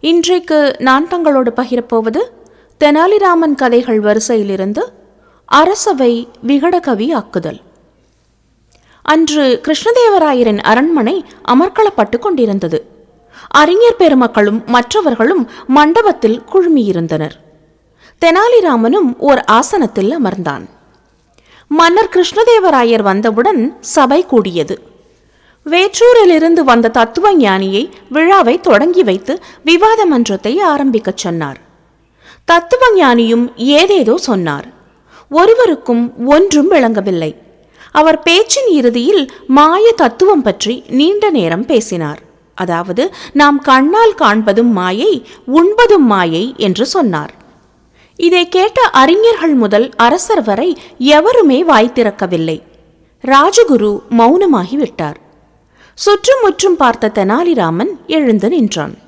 இன்றைக்கு நான் தங்களோடு பகிரப்போவது தெனாலிராமன் கதைகள் வரிசையிலிருந்து அரசவை விகடகவி ஆக்குதல் அன்று கிருஷ்ணதேவராயரின் அரண்மனை அமர்க்களப்பட்டு கொண்டிருந்தது. அறிஞர் பெருமக்களும் மற்றவர்களும் மண்டபத்தில் குழுமியிருந்தனர். தெனாலிராமனும் ஓர் ஆசனத்தில் அமர்ந்தான். மன்னர் கிருஷ்ணதேவராயர் வந்தவுடன் சபை கூடியது. வேற்றூரிலிருந்து வந்த தத்துவ ஞானியை விழாவை தொடங்கி வைத்து விவாத மன்றத்தை ஆரம்பிக்கச் சொன்னார். தத்துவ ஞானியும் ஏதேதோ சொன்னார். ஒருவருக்கும் ஒன்றும் விளங்கவில்லை. அவர் பேச்சின் இறுதியில் மாய தத்துவம் பற்றி நீண்ட நேரம் பேசினார். அதாவது நாம் கண்ணால் காண்பதும் மாயை உண்பதும் மாயை என்று சொன்னார். இதை கேட்ட அறிஞர்கள் முதல் அரசர் வரை எவருமே வாய் திறக்கவில்லை. ராஜகுரு மௌனமாகிவிட்டார் சுற்றுமுற்றும் பார்த்த தெனாலிராமன் எழுந்து நின்றான்.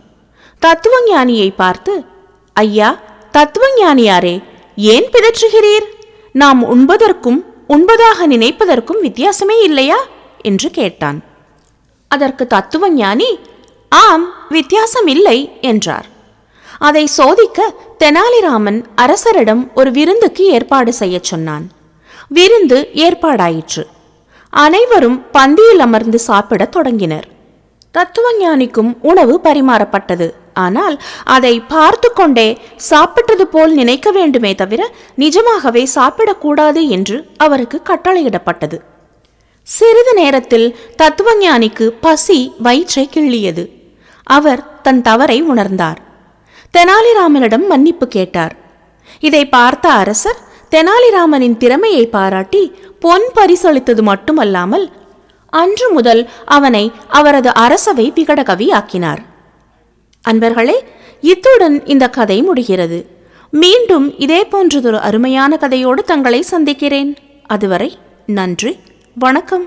தத்துவஞானியை பார்த்து ஐயா தத்துவஞானியாரே ஏன் பிதற்றுகிறீர்? நாம் உண்பதற்கும் உண்பதாக நினைப்பதற்கும் வித்தியாசமே இல்லையா? என்று கேட்டான். அதற்கு தத்துவஞானி ஆம் வித்தியாசம் இல்லை என்றார். அதை சோதிக்க தெனாலிராமன் அரசரிடம் ஒரு விருந்துக்கு ஏற்பாடு செய்யச் சொன்னான். விருந்து ஏற்பாடாயிற்று. அனைவரும் பந்தியில் அமர்ந்து சாப்பிடத் தொடங்கினர். தத்துவஞானிக்கும் உணவு பரிமாறப்பட்டது. ஆனால் அதை பார்த்து கொண்டே சாப்பிட்டது போல் நினைக்க வேண்டுமே தவிர நிஜமாகவே சாப்பிடக்கூடாது என்று அவருக்கு கட்டளையிடப்பட்டது. சிறிது நேரத்தில் தத்துவஞானிக்கு பசி வயிற்றை கிள்ளியது. அவர் தன் தவறை உணர்ந்தார். தெனாலிராமனிடம் மன்னிப்பு கேட்டார். இதை பார்த்த அரசர் தெனாலிராமனின் திறமையை பாராட்டி பொன் பரிசளித்தது மட்டுமல்லாமல் அன்று முதல் அவனை அவரது அரசவை விகடகவி ஆக்கினார் அன்பர்களே இத்துடன் இந்த கதை முடிகிறது. மீண்டும் இதே போன்றதொரு அருமையான கதையோடு தங்களை சந்திக்கிறேன். அதுவரை நன்றி வணக்கம்.